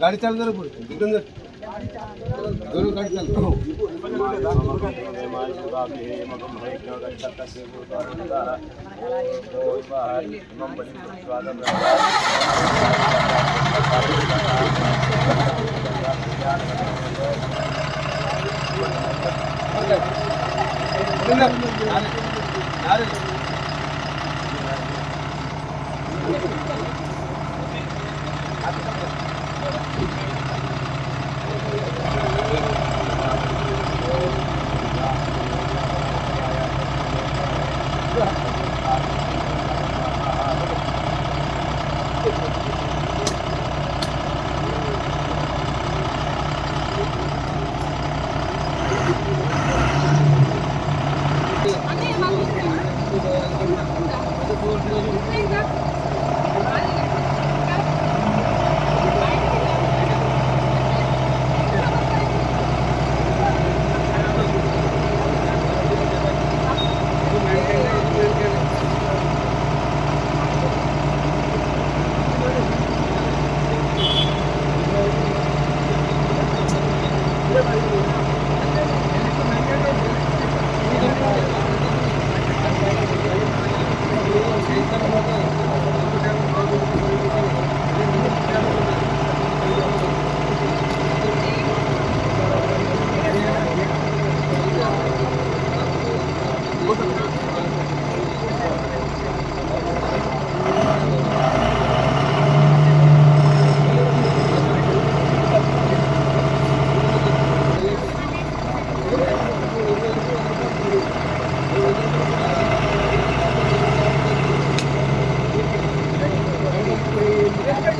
गाड़ी चालू करो पुढे इकडून जा. दोन्ही गाडी चालू इकडून जा. யாரு? Venga.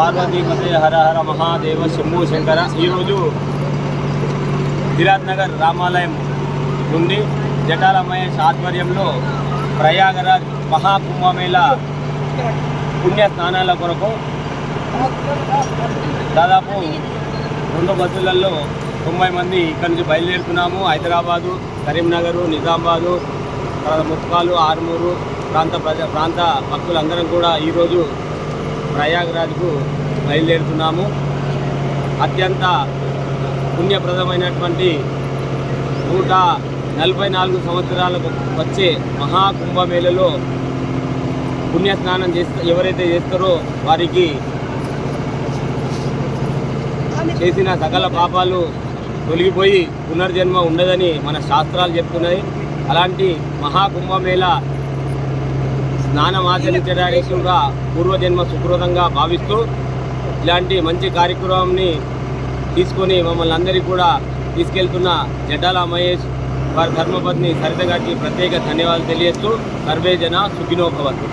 పార్వతీపతి హర హర మహాదేవ శంభు శంకర. ఈరోజు ధిరాత్ నగర్ రామాలయం నుండి జటాల మహేష్ ఆధ్వర్యంలో ప్రయాగరాజ్ మహాకుంభమేళ పుణ్య స్నానాల కొరకు దాదాపు రెండు బస్సులలో తొంభై మంది ఇక్కడి నుంచి బయలుదేరుతున్నాము. హైదరాబాదు కరీంనగరు నిజామాబాదు తర్వాత ముత్కాలు ఆర్మూరు ప్రాంత ప్రజ ప్రాంత భక్తులందరం కూడా ఈరోజు ప్రయాగరాజ్కు బయలుదేరుతున్నాము. అత్యంత పుణ్యప్రదమైనటువంటి నూట నలభై నాలుగు సంవత్సరాలకు వచ్చే మహాకుంభమేళలో పుణ్యస్నానం చేస్తా ఎవరైతే చేస్తారో వారికి చేసిన సకల పాపాలు తొలగిపోయి పునర్జన్మ ఉండదని మన శాస్త్రాలు చెప్తున్నాయి. అలాంటి మహాకుంభమేళ స్నానం ఆచరించడానికి కూడా పూర్వజన్మ సుకృతంగా భావిస్తూ ఇలాంటి మంచి కార్యక్రమాన్ని తీసుకొని మమ్మల్ని అందరికీ కూడా తీసుకెళ్తున్న జడ్డాల మహేష్ వారి ధర్మపత్ని సరిత గారికి ప్రత్యేక ధన్యవాదాలు తెలియజేస్తూ సర్వే జన సుఖినోభవతు.